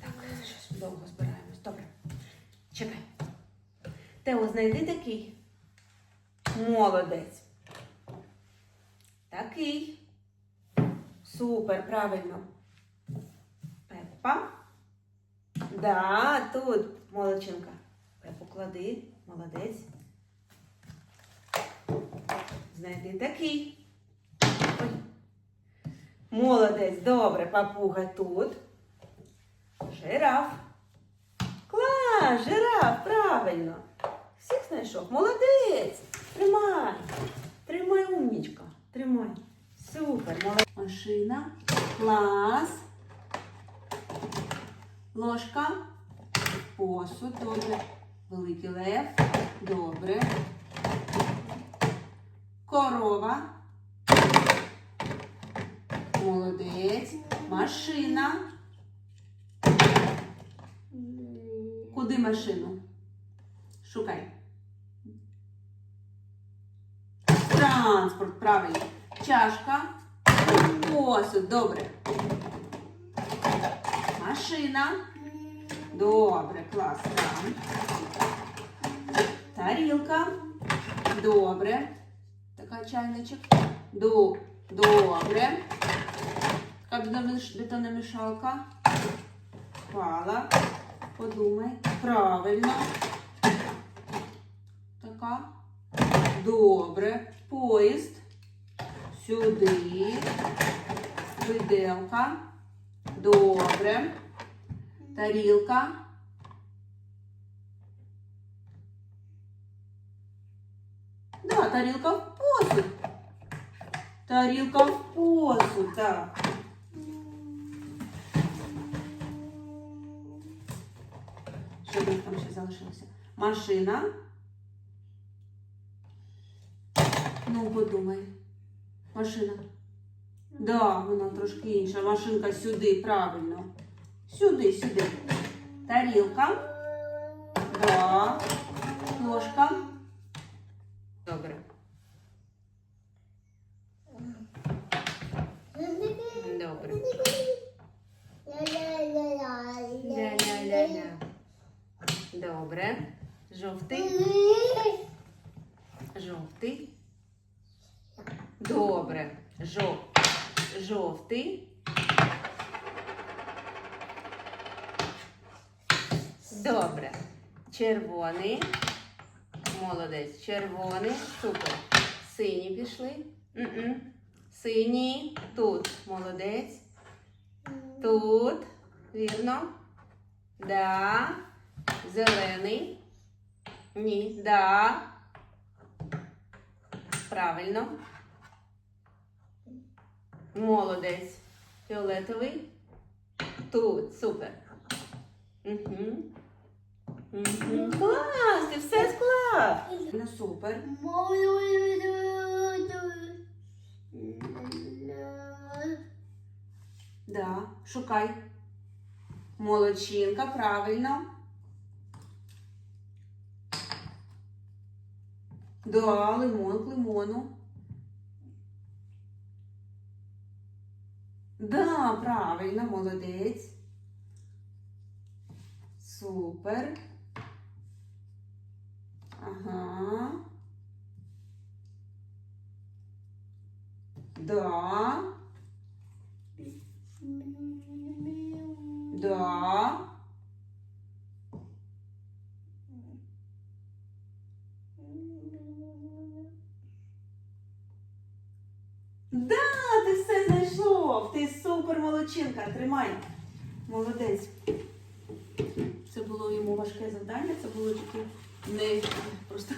Так, щось довго збираємось. Добре. Чекай. Тео, знайди такий. Молодець. Такий. Супер, правильно. Пеппа. Да, тут молодчинка. Пепу клади. Молодець. Знайди такий. Молодець, добре, папуга тут. Жираф. Клас, жираф, правильно. Всіх знайшов. Молодець. Тримай. Тримай, умнічка. Тримай. Супер, молодець. Машина. Клас. Ложка. Посуд. Добре. Великий лев. Добре. Корова. Молодець. Машина. Куди машину? Шукай. Транспорт, правильно. Чашка. Посуд, добре. Машина. Добре, клас. Тарілка. Добре. Така чайничок. Ду. Добре. Бетономішалка. Пала. Подумай. Правильно. Така. Добре. Поїзд. Сюди. Виделка. Добре. Тарілка. Да, тарілка в посуд. Тарілка в посуд, так. Що в них там ще залишилося? Машина. Ну, подумай. Машина. Да, вона трошки інша. Машинка сюди, правильно. Сюди, сюди. Тарілка. Да. Ложка. Жовтий. Жовтий. Добре. Жов... Жовтий. Добре. Червоний. Молодець. Червоний. Супер. Сині пішли. М-м. Синій. Тут. Молодець. Тут. Вірно. Да. Зелений. Ні. Да. Правильно. Молодець. Фіолетовий. Тут. Супер. Угу. Угу. Клас! Ти все склав. Ну супер. Да. Шукай. Молодчинка, правильно. Да, лимон к лимону. Да, правильно, молодець. Супер. Ага. Да. Да ти все знайшов. Ти супер молодчинка. Тримай. Молодець. Це було йому важке завдання, це було тільки не просто.